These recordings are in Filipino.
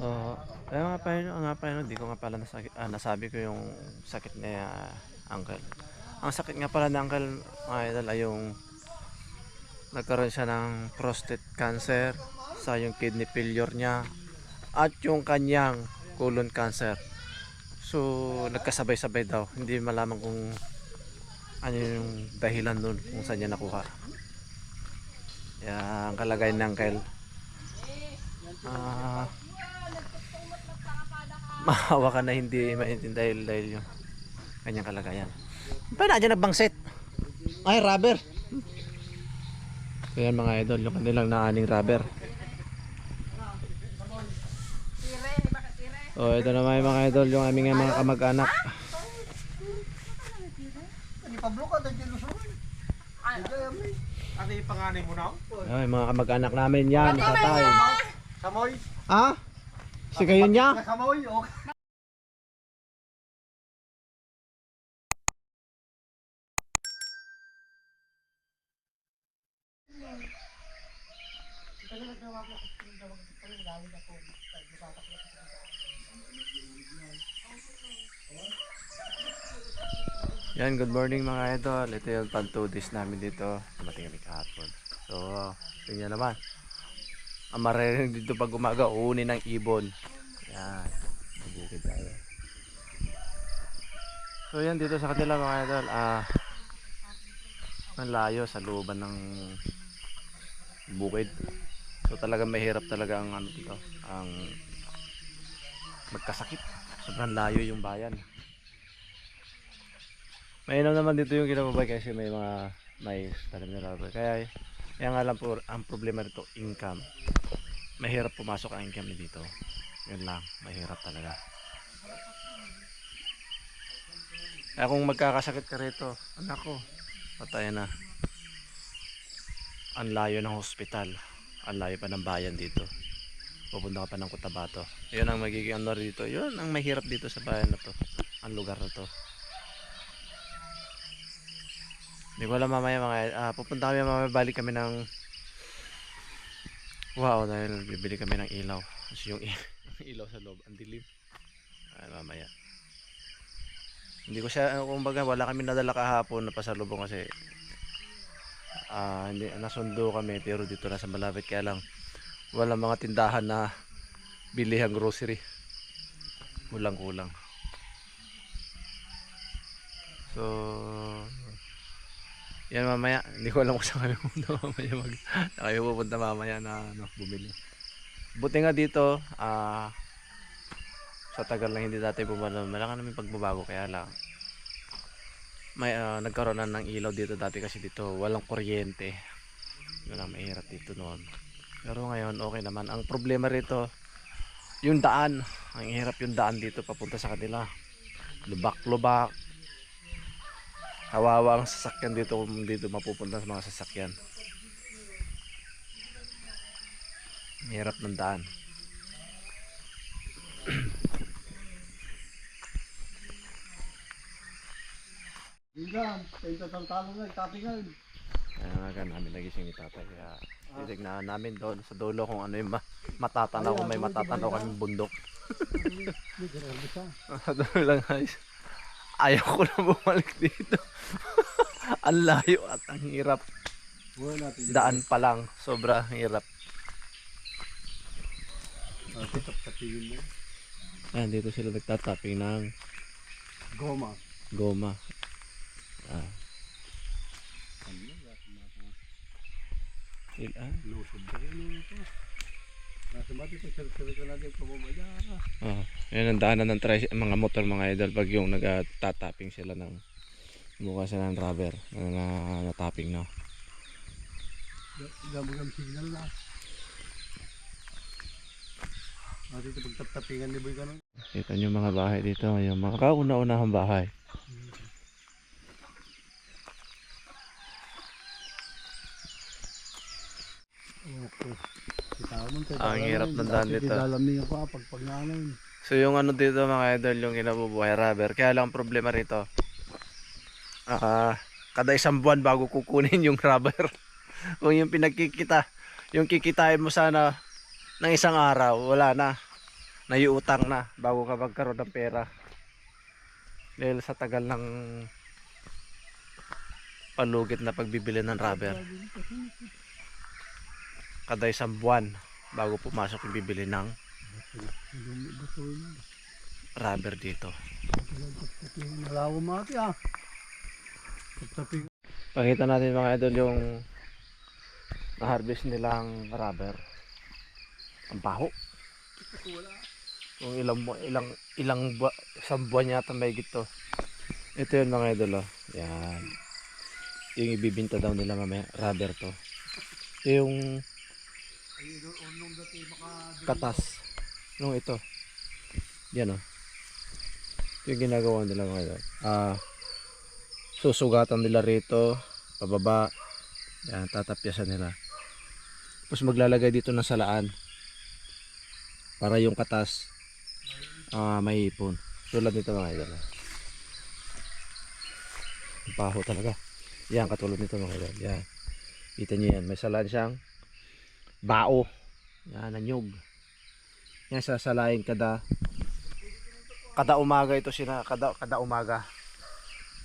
Oo. Kaya nga pa yun, nga pa di ko nga pala nasakit, ah, nasabi ko yung sakit ni ah, uncle. Ang sakit nga pala ni uncle, mga idol, ay yung nagkaroon siya ng prostate cancer, sa yung kidney failure niya, at yung kanyang colon cancer. So, nagkasabay-sabay daw. Hindi malaman kung ano yung dahilan nun, kung saan niya nakuha. Kaya, ang kalagay ng uncle, ah, mahawa ka na hindi maintindihan dahil, dahil yung kanyang kalagayan. Pa na dyan nagbangsit. Ay, rubber. So yan mga idol, yung kanilang naaning rubber. Oh, ito naman yung mga idol, yung aming mga kamag-anak. Lusurin. Ano yung panganay mo na? Ay, mga kamag-anak namin yan, tatay. Kamoy. Ah? Si kayo niya? Oh. Yan, good morning mga idol. Ito yung pang 2 days namin dito. Dumating kami kahapon. So, tingnan naman. Ang maririnig dito pag umaga, uuni ng ibon. Yan. Bubukid tayo. So, yan dito sa kanila mga idol. Ah, ang layo sa looban ng bukid. So, talagang mahirap talaga ang ano dito. Ang magkasakit. Sobrang layo yung bayan. Mainam naman dito yung kinababay kasi may mga mais tanim na. Kaya yan nga lang po ang problema nito income. Mahirap pumasok ang income dito. Yun lang, mahirap talaga. Kaya kung magkakasakit ka rito, anak ko, patay na. Ang layo ng hospital. Ang layo pa ng bayan dito. Pupunta ka pa ng Cotabato. Yun ang magiging ano dito. Yun ang mahirap dito sa bayan na to. Ang lugar na to. Hindi ko alam mamaya mga ah, pupunta kami mamaya balik kami ng Wow dahil bibili kami ng ilaw. Kasi yung, ilaw sa loob ang dilim. Ay, mamaya. Hindi ko siya kumbaga wala kami nadala kahapon na pasalubong kasi ah hindi nasundo kami pero dito na sa malapit kaya lang wala mga tindahan na bilihang grocery. Kulang kulang. So yan mamaya, hindi ko alam kung saan kami mamaya mag kami pupunta mamaya na ano, bumili. Buti nga dito, ah sa tagal lang hindi dati bumalo, malaki namin pagbabago kaya lang may ah, nagkaroon na ng ilaw dito dati kasi dito walang kuryente. Yun ang mahirap dito noon. Pero ngayon okay naman. Ang problema rito yung daan. Ang hirap yung daan dito papunta sa kanila. Lubak-lubak, Kawawa ang sasakyan dito kung dito mapupunta sa mga sasakyan. Hirap ng daan. Tingnan. Tayo tatalo nga. Tapingan. Kaya nga ka namin nagising ni tatay. Kaya titignan namin doon sa dulo kung ano yung ma- matatanaw kung may matatanaw kaming bundok. Sa dulo lang guys. Ayaw ko na bumalik dito. ang layo at ang hirap. Daan pa lang. Sobra hirap. Ah, dito sila nagtatapping ng Goma. goma. Ah. Ano? Il- ah. Lusog ka rin ito. Nasa mati ko. Sir-sir ka natin. Pababaya ka. Oh, yan ang daanan ng tri- mga motor mga idol pag yung nagtatapping sila ng bukas sila ng rubber na, na natapping na. Gabagam signal na. Ah, dito pagtaptapingan ni Boy ka nun. Kita nyo mga bahay dito, yung mga kauna-unahang bahay. Okay. Ang hirap ng daan dito. Naanoy. So yung ano dito mga idol, yung kinabubuhay rubber. Kaya lang ang problema rito. Ah, kada isang buwan bago kukunin yung rubber. Kung yung pinagkikita, yung kikitain mo sana ng isang araw, wala na. naiutang na bago ka magkaroon ng pera. Dahil sa tagal ng palugit na pagbibili ng rubber. Kada isang buwan bago pumasok yung bibili ng rubber dito. Ah. Pakita natin mga idol yung na-harvest nilang rubber. Ang baho. Yung ilang ilang ilang bu- isang buwan yata may gito. Ito yun mga idol oh. Yan. Yung ibibinta daw nila mamaya, rubber to. Yung katas. Yung ito. Yan oh. Ito yung ginagawa nila mga idol. Ah, susugatan nila rito pababa yan tatapyasan nila tapos maglalagay dito ng salaan para yung katas ah may ipon tulad nito mga idol Ang baho talaga yan katulad nito mga idol yan kita nyo yan may salaan siyang bao yan nanyog yan sasalain kada kada umaga ito sila kada kada umaga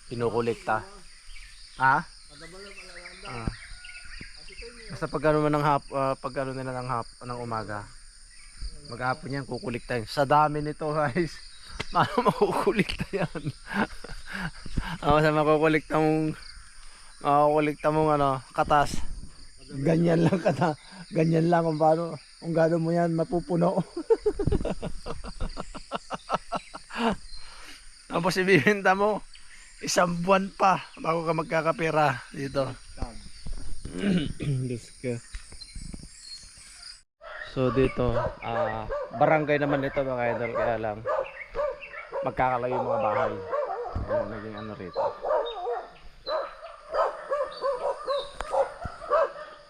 pinukulikta. Ha? Ah. Basta pag ano ng hap, ah, pag ano nila ng hap, ng umaga. Maghapon yan, kukulikta yan. Sa dami nito guys. Paano makukulikta yan? Ako sa makukulikta mong makukulikta mong ano, katas. Ganyan lang kata. Ganyan lang kung paano. Kung gano'n mo yan, mapupuno. Tapos ibibenta mo isang buwan pa bago ka magkakapera dito. Diyos. So dito, ah barangay naman ito mga idol kaya lang magkakalayo yung mga bahay. Ano naging ano rito.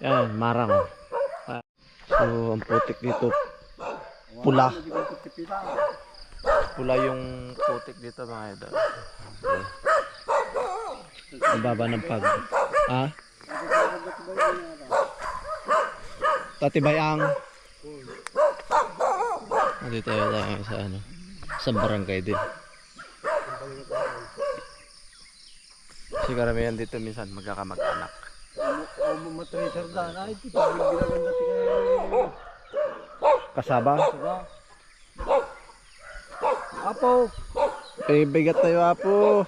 Yan, marang. So, ang putik dito. Pula. Pula yung putik dito mga idol. Ang baba ng pag. Ha? Tatibayang. Dito tayo tayo sa ano. Sa barangay din. Kasi karamihan dito minsan magkakamag-anak. O matracer da na ito pag ginaganda ti kay Kasaba? Diba? Apo, Eh, bigat tayo apo.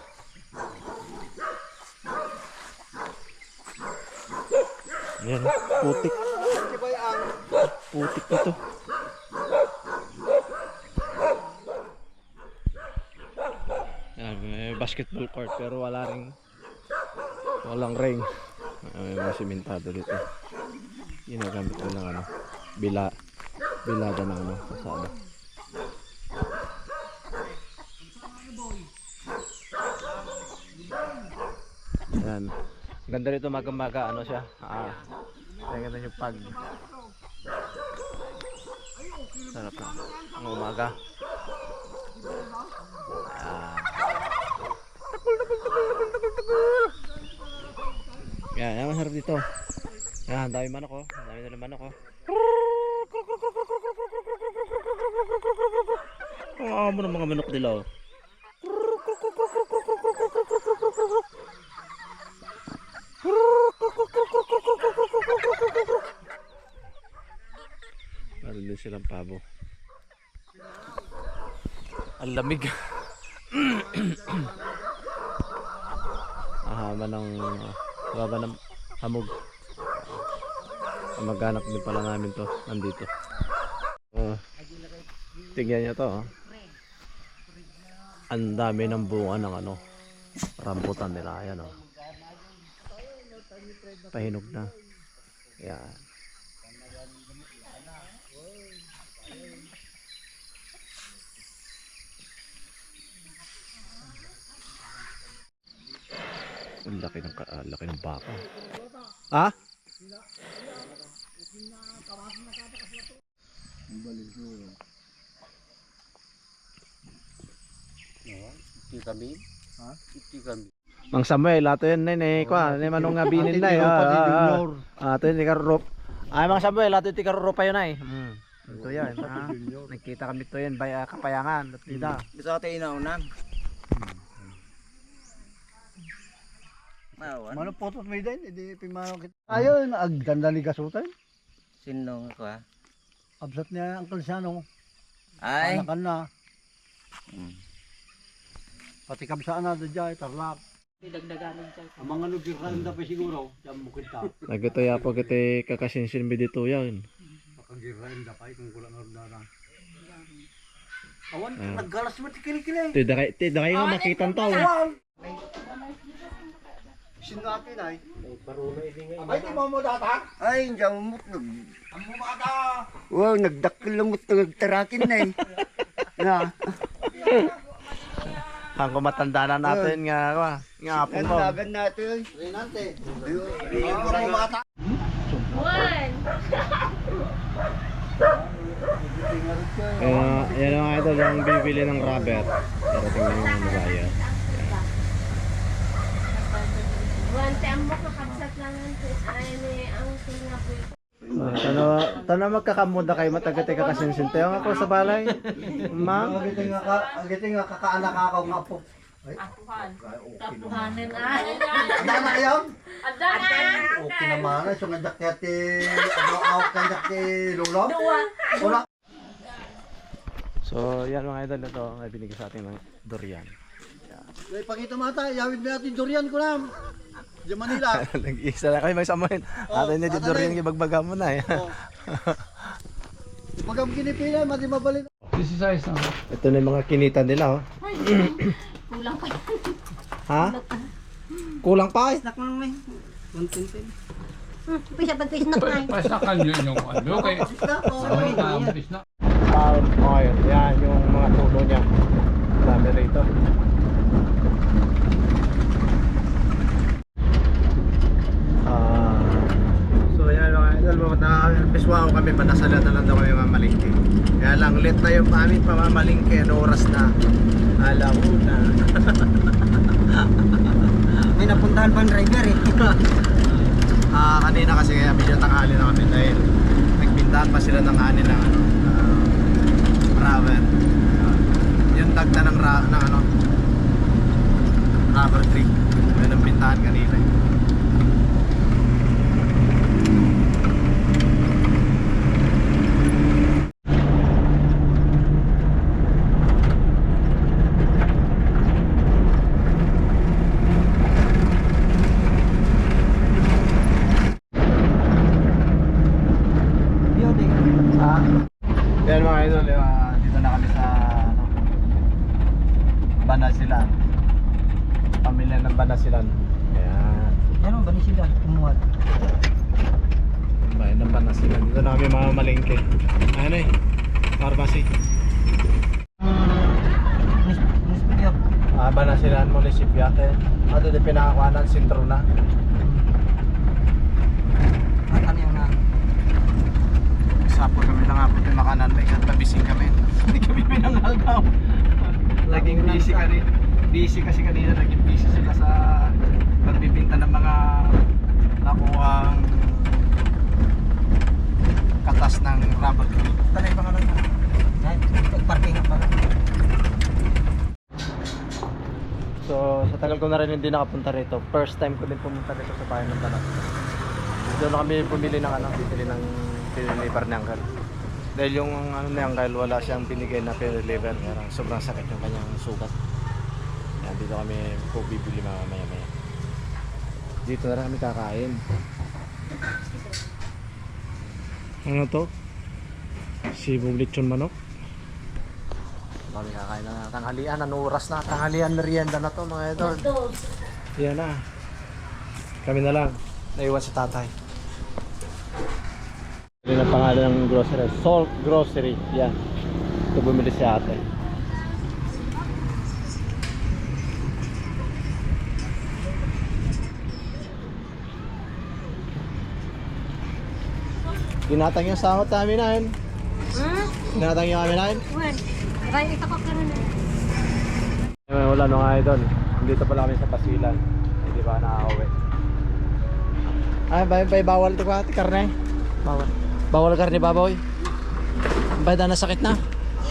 Yan, putik. Putik nito. Yan, may basketball court pero wala ring walang ring. Ah, May mga simentado dito. Ginagamit ko ng ano, bila bilada ng ano, kasama. Yan. Ganda rito maga-maga ano siya. Ah. Ang ganda yung pag Sarap na. Ang umaga. Ayan. Yan, yan masarap dito. Yan, dami manok oh. Dami na manok oh. Ah, mo ng mga manok nila oh. Silang pabo. Ang lamig. Ahama ng baba ng hamog. Maghanap din pala namin to. Nandito. Oh. Tingnan nyo to. Oh. Ang dami ng bunga ng ano. Rambutan nila. Ayan oh. Pahinog na. Yan. Ang laki ng, ah, laki ng baka. Ha? Mang Samuel, ato yun na eh, kwa, ni manong nga binin na eh. Ah, ah, ato yun, tikarurop. Ay, Mang Samuel, ato yun tikarurop pa yun ay. Mm. Ito yan, ha? Nagkita kami to yan, by ah, kapayangan. At dita. Gusto ko tayo inaunan. Mawan. Mano potot may din, hindi pimano kita. Ayun, agdanda ni gasutan. Sino ko ha? Absat niya ang kalsano. Ay. Anakan na. Mm. Pati kabsaan na dyan, tarlak. Ang mga nagkiraan na pa siguro, dyan mo kita. Nagkataya po kita kakasinsin dito yan. Makagirain na pa, kung kulang na Awan, naggalas mo ti kilikili. Ti dakay ti dakay nga makita to. Sino natin ay? Ay, di mo mo data? Ay, hindi ako mutnog. Ang mo mata! Wow, nagdakil lang mutnog nagtarakin na eh. Na, Ang kumatanda na natin nga nga nga apong ko. nagdagan natin. Renante. Ayun, Ang mo mata! One. Kaya yan ang idol yung bibili ng rubber. Darating na yung mabayad. One time mo kakabsat lang ang ay ni ang singa po ito. Tano tano magkakamuda kay matagat ka kasinsin tayo ako sa balay. Ma'am. Ang giting nga ka, ang giting nga kakaanak ako nga po. Kapuhanan ay. Ano na yun? Ada na. Okay naman, so nga jacket ano out ka jacket lulo? Wala. So yan mga idol ito ay binigay sa atin ng durian. May pangita mata, yawid na natin durian ko na. Di Manila. Nag-isa na kami magsamohin. Oh, Atin na di atin durian eh. gibagbaga mo na eh. Oh. Pag ang kinipila, mati mabalik. Ito na yung mga kinita nila oh. Kulang pa. Ha? Kulang pa eh. Nak lang may. Kuntintin. Pisa pag pisa na kumain. Pasakan nyo yung ano, kay Oh, Tamis na. Palm oil. Yan yung mga tulo niya. Dami rito. Ah, so yan mga idol, pumunta kami. Biswao kami, panasalan na lang daw kami mamalingke. Kaya lang, late na yung aming pamamalingke. Ano oras na? Alauna. May napuntahan pang driver eh. Ah, kanina kasi kaya medyo tanghali na kami dahil nagbintahan pa sila ng ani ng ano, uh, rubber. Ah, yung dagta ng, ra, ng ano, rubber tree. Yun ang bintahan kanina. eh. Yan mga idol, uh, dito na kami sa ano, Banasilan. Pamilya ng Banasilan. Ayan. Ano ba ni sila? Umuwat. Bayan ng Banasilan. Dito na kami mga malingke. Ano eh? Pharmacy. Ah, Banasilan Municipio. Ato di pinakakuanan, sentro na. At ano yung na? Sapo kami na nga po yung makanan. May katabising kami. Hindi kami pinangalgaw. Laging busy kanina. Busy kasi kanina. Naging busy sila sa pagbibinta ng mga nakuhang katas ng rubber tree. Talay pa ka lang. Ay, Nagparking pala. So, sa tagal ko na rin hindi nakapunta rito. First time ko din pumunta rito sa bayan ng Tanat. Doon na kami pumili ng ano, bibili ng piniliver ni Uncle. Dahil yung ano ni Uncle, wala siyang binigay na piniliver. Kaya sobrang sakit yung kanyang sugat. Yan, dito kami po bibili mamaya maya. Dito na rin kami kakain. Ano to? Sibong lechon manok. Kami kakain na tanghalian, ano oras na? Tanghalian merienda na to mga idol. Yan na. Kami na lang. Naiwan si tatay. Yan ang pangalan ng grocery. Salt Grocery. Yan. Ito bumili si ate. Ginatang yung sahot namin na yun. Hmm? Ginatang yung amin na yun. Kaya ito ko karon na. Eh, wala nung idol. Dito pala kami sa Pasilan. Hindi ba nakakauwi? Ay, bay, bay, bawal ito ka, karne. Bawal. Bawal karne baboy. Bayad na sakit na?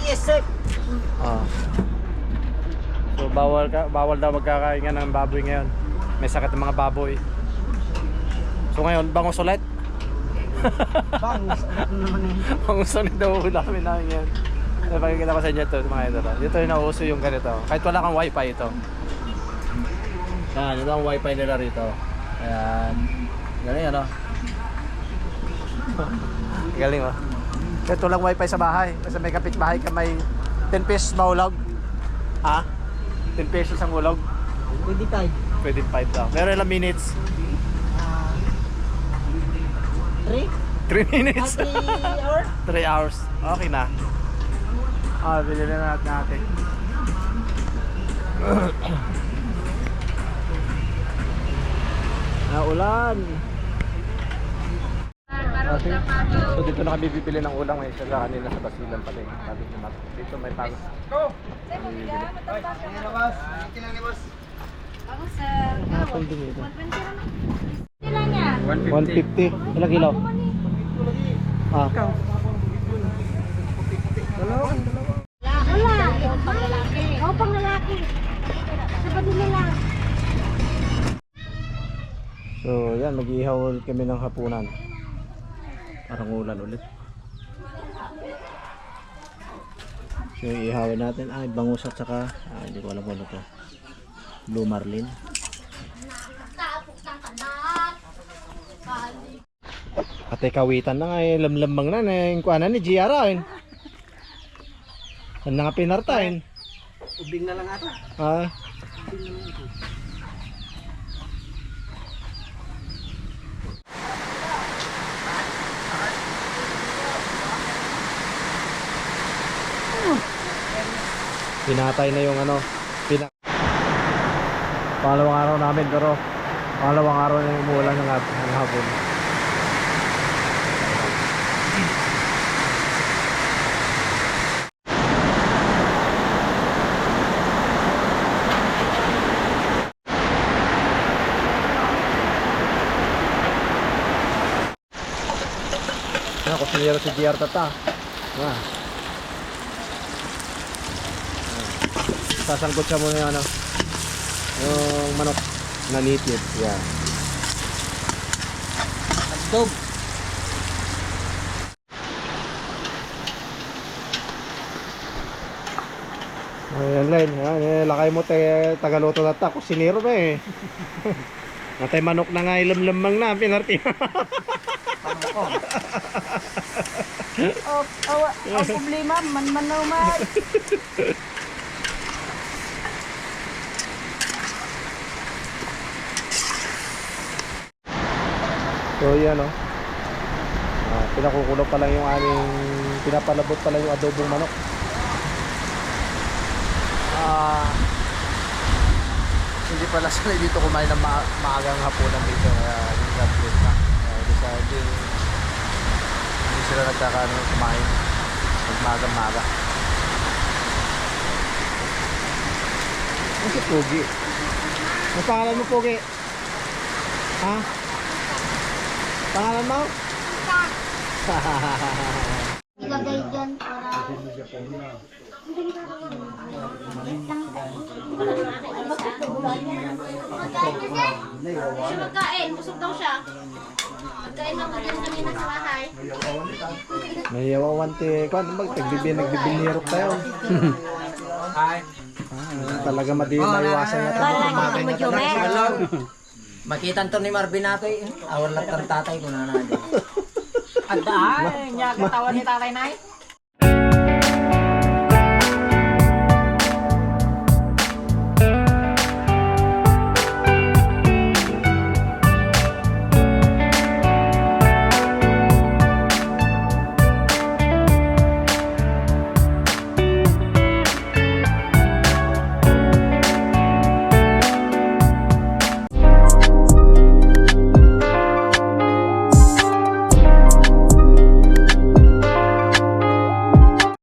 Yes, sir. Oo. So bawal ka bawal daw magkakain nga ng baboy ngayon. May sakit ng mga baboy. So ngayon, bangus ulit. Bangus. Ano naman eh. bangus ulit daw ulamin namin ngayon. Ay, pakikita ko sa inyo ito, mga ah. Dito yung nauso yung ganito. Kahit wala kang wifi ito. Yan, ito ang wifi nila rito. Ayan. Galing ano? Galing oh. Kahit walang wifi sa bahay. Kasi may kapitbahay ka may 10 pesos maulog. Ha? 10 pesos ang ulog. Pwede tayo. Pwede 5 daw. Pero ilang minutes? Three? 3 minutes. Three hours? 3 hours. Okay na. Ah, bilhin na natin natin. Naulan. Okay. So dito na kami bibili ng ulang may isa sa kanila sa basilan pa din. Sabi ni Matt. Dito may tagos. Ako sir. Apple din ito. Sila niya. 150. Ilang kilo? Ah. Wala. Ikaw pang lalaki. Ikaw pang lalaki. Sa kanila lang. So, yan, mag-ihaw kami ng hapunan. Parang ulan ulit. So, ihawin natin. Ay, bangus at saka, ah, hindi ko alam kung ano to. Blue marlin. Ate kawitan na nga eh, lamlambang na na yung kuhanan ni GR eh. Na nga pinartain? Ubing na lang ata. Ah. Pinatay na yung ano, pina Pangalawang araw namin pero pangalawang araw na yung umulan ng, ng hapon. Ano, kusinero si GR Tata. Ah. Sasangkot siya muna yung ano, yung manok na native. Yeah. Dog. Ayan line, yan, eh, lakay mo te tagaluto na ta, kusinero na eh. Natay manok na nga ilamlamang na, pinarti. Oh, awa, ang problema, man-man na umay. So yan oh. Ah, pinakukulo pa lang yung aming pinapalabot pa lang yung adobong manok. Ah hindi pala sila dito kumain ng ma- maagang hapunan dito kaya yung graduate na. Kaya hindi sa hindi, hindi sila nagkakaano kumain. Magmaga maga. Ano si Pogi? Ang pangalan mo Pogi? Ha? Pangalan mo? Ilagay dyan para... Siya magkain, busog daw siya. Magkain lang ko dyan kanina sa bahay. May yawawan ti kan mag tagbibi nagbibinirok tayo. Hi. Ah, talaga madi maiwasan na tayo. Wala mo jume. Makita to ni Marvin nato eh. Awal lang ng tatay ko na na. Ada, niya katawan ni tatay nay.